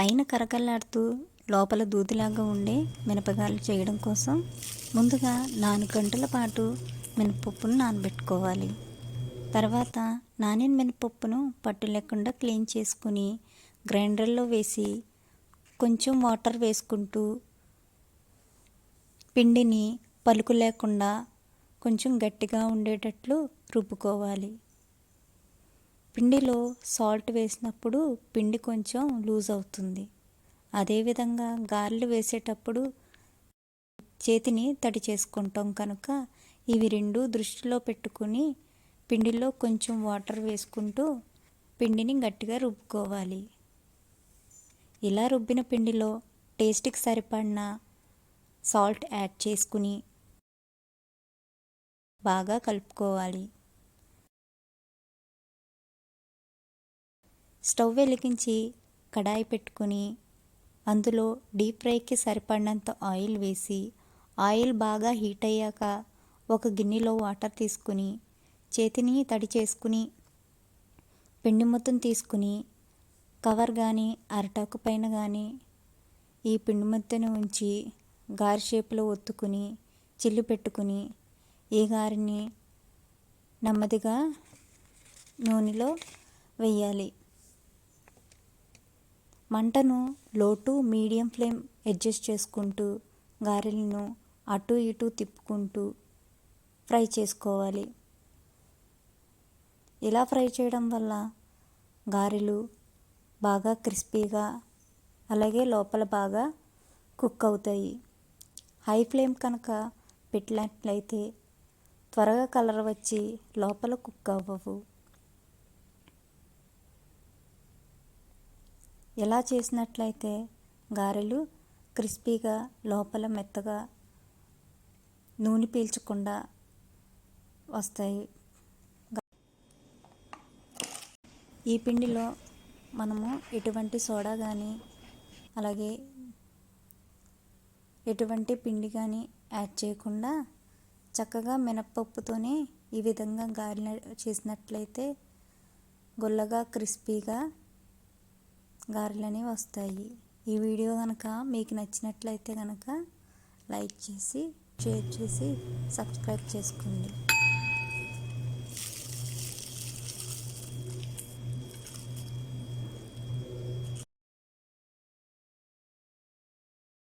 పైన కరకల్లాడుతూ లోపల దూదిలాగా ఉండే మినపగాయలు చేయడం కోసం ముందుగా నాలుగు గంటల పాటు మినపప్పును నానబెట్టుకోవాలి. తర్వాత నానిన మినపప్పును పట్టు లేకుండా క్లీన్ చేసుకుని గ్రైండర్లో వేసి కొంచెం వాటర్ వేసుకుంటూ పిండిని పలుకు లేకుండా కొంచెం గట్టిగా ఉండేటట్లు రుబ్బుకోవాలి. పిండిలో సాల్ట్ వేసినప్పుడు పిండి కొంచెం లూజ్ అవుతుంది. అదేవిధంగా గారెలు వేసేటప్పుడు చేతిని తడి చేసుకుంటాం కనుక ఇవి రెండు దృష్టిలో పెట్టుకుని పిండిలో కొంచెం వాటర్ వేసుకుంటూ పిండిని గట్టిగా రుబ్బుకోవాలి. ఇలా రుబ్బిన పిండిలో టేస్ట్కి సరిపడిన సాల్ట్ యాడ్ చేసుకుని బాగా కలుపుకోవాలి. స్టవ్ వెలిగించి కడాయి పెట్టుకుని అందులో డీప్ ఫ్రైకి సరిపడినంత ఆయిల్ వేసి ఆయిల్ బాగా హీట్ అయ్యాక ఒక గిన్నెలో వాటర్ తీసుకుని చేతిని తడి చేసుకుని పిండి మొత్తం తీసుకుని కవర్ కానీ అరటాకు పైన కానీ ఈ పిండి ముద్దను ఉంచి గారి షేపులో ఒత్తుకుని చిల్లు పెట్టుకుని ఈ గారిని నెమ్మదిగా నూనెలో వేయాలి. మంటను లో టు మీడియం ఫ్లేమ్ అడ్జస్ట్ చేసుకుంటూ గారెలను అటు ఇటు తిప్పుకుంటూ ఫ్రై చేసుకోవాలి. ఇలా ఫ్రై చేయడం వల్ల గారెలు బాగా క్రిస్పీగా అలాగే లోపల బాగా కుక్ అవుతాయి. హై ఫ్లేమ్ కనుక పెట్టినట్లయితే త్వరగా కలర్ వచ్చి లోపల కుక్ అవ్వవు. ఇలా చేసినట్లయితే గారెలు క్రిస్పీగా లోపల మెత్తగా నూనె పీల్చకుండా వస్తాయి. ఈ పిండిలో మనము ఎటువంటి సోడా కానీ అలాగే ఎటువంటి పిండి కానీ యాడ్ చేయకుండా చక్కగా మినప్పప్పుతోనే ఈ విధంగా గారెలు చేసినట్లయితే గుల్లగా క్రిస్పీగా గారెలు అనేవి వస్తాయి. ఈ వీడియో కనుక మీకు నచ్చినట్లయితే కనుక లైక్ చేసి షేర్ చేసి సబ్స్క్రైబ్ చేసుకోండి.